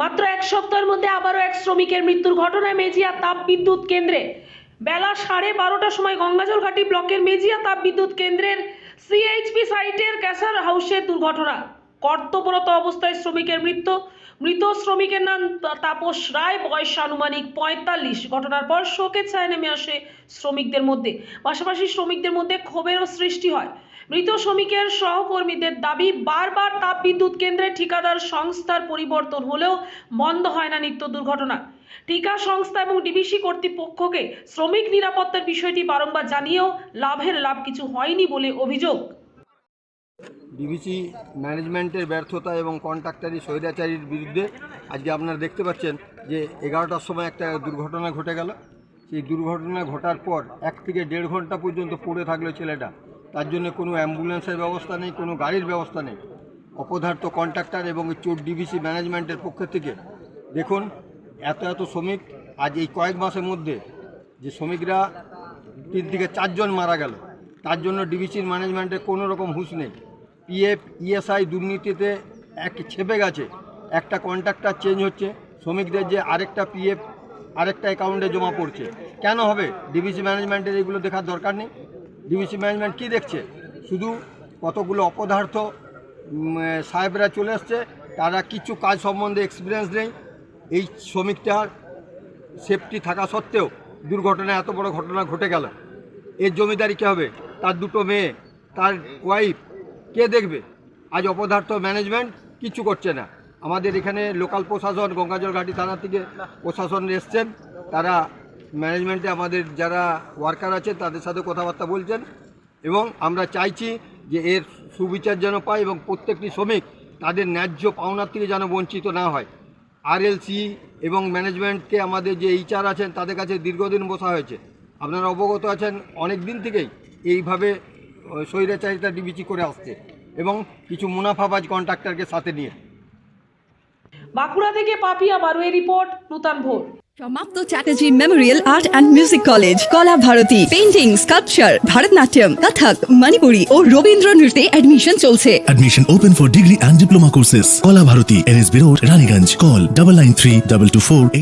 মাত্র এক সপ্তাহের মধ্যে আবারও এক শ্রমিকের মৃত্যুর ঘটনায় মেজিয়া তাপ বিদ্যুৎ কেন্দ্রে। বেলা সাড়ে বারোটার সময় গঙ্গাজল ঘাটি ব্লকের মেজিয়া তাপ বিদ্যুৎ কেন্দ্রের সিএইচপি সাইটের ক্যাসার হাউসের দুর্ঘটনা। কর্তব্যরত অবস্থায় শ্রমিকের মৃত্যু। মৃত শ্রমিকের নাম তাপস রায়, বয়স আনুমানিক পঁয়তাল্লিশ। ঘটনার পর শোকের ছায়া নেমে আসে শ্রমিকদের মধ্যে। পাশাপাশি শ্রমিকদের মধ্যে ক্ষোভেরও সৃষ্টি হয়। মৃত শ্রমিকের সহকর্মীদের দাবি, বারবার তাপবিদ্যুৎ কেন্দ্রে ঠিকাদার সংস্থার পরিবর্তন হলেও বন্ধ হয় না নিত্য দুর্ঘটনা। ঠিকা সংস্থা এবং ডিবিসি কর্তৃপক্ষকে শ্রমিক নিরাপত্তার বিষয়টি বারংবার জানিয়েও লাভের লাভ কিছু হয়নি বলে অভিযোগ। ডিবিসি ম্যানেজমেন্টের ব্যর্থতা এবং কন্ট্রাক্টারি স্বৈরাচারীর বিরুদ্ধে আজকে আপনারা দেখতে পাচ্ছেন যে এগারোটার সময় একটা দুর্ঘটনা ঘটে গেল। সেই দুর্ঘটনা ঘটার পর এক থেকে দেড় ঘণ্টা পর্যন্ত পড়ে থাকল ছেলেটা। তার জন্য কোনো অ্যাম্বুলেন্সের ব্যবস্থা নেই, কোনো গাড়ির ব্যবস্থা নেই। অপদার্থ কন্ট্রাক্টর এবং চোর ডিবিসি ম্যানেজমেন্টের পক্ষ থেকে দেখুন, এত এত শ্রমিক আজ এই কয়েক মাসের মধ্যে যে শ্রমিকরা তিন থেকে চারজন মারা গেল। তার জন্য ডিবিসির ম্যানেজমেন্টের কোনো রকম হুঁশ নেই। পিএফ ইএসআই দুর্নীতিতে এক ছেপে গেছে। একটা কন্ট্রাক্টার চেঞ্জ হচ্ছে। শ্রমিকদের যে আরেকটা পিএফ আরেকটা অ্যাকাউন্টে জমা পড়ছে। কেন হবে? ডিবিসি ম্যানেজমেন্টের এগুলো দেখার দরকার নেই। ডিবিসি ম্যানেজমেন্ট কী দেখছে? শুধু কতগুলো অপদার্থ সাহেবরা চলে আসছে। তারা কিছু কাজ সম্বন্ধে এক্সপিরিয়েন্স নেই। এই শ্রমিকটার সেফটি থাকা সত্ত্বেও দুর্ঘটনা এত বড় ঘটনা ঘটে গেল। এর জমিদারি কী হবে? তার দুটো মেয়ে, তার ওয়াইফ কে দেখবে? আজ অপদার্থ ম্যানেজমেন্ট কিছু করছে না। আমাদের এখানে লোকাল প্রশাসন, গঙ্গাজল ঘাটি থানা থেকে প্রশাসন এসছেন। তারা ম্যানেজমেন্টে আমাদের যারা ওয়ার্কার আছে, তাদের সাথে কথাবার্তা বলছেন। এবং আমরা চাইছি যে এর সুবিচার যেন পায় এবং প্রত্যেকটি শ্রমিক তাদের ন্যায্য পাওনার থেকে যেন বঞ্চিত না হয়। আরএলসি এবং ম্যানেজমেন্টকে আমাদের যে এইচআর আছেন, তাদের কাছে দীর্ঘদিন বসা হয়েছে। আপনারা অবগত আছেন অনেক দিন থেকেই। এইভাবে স্বৈরাচারিতা ডিবিচি করে আসছে এবং কিছু মুনাফাবাজ কন্ট্রাক্টরকে সাথে নিয়ে বাঁকুড়া থেকে পাপিয়া বারুয়ে রিপোর্ট নূতন ভোর সমাপ্ত Chatterjee memorial art and music college Kala Bharati painting sculpture Bharatanatyam Kathak Manipuri ও রবীন্দ্র নৃত্যে অ্যাডমিশন চলছে Admission open for degree and diploma courses. Kola Bharati, NSB Road, Raniganj. Call double nine three double two four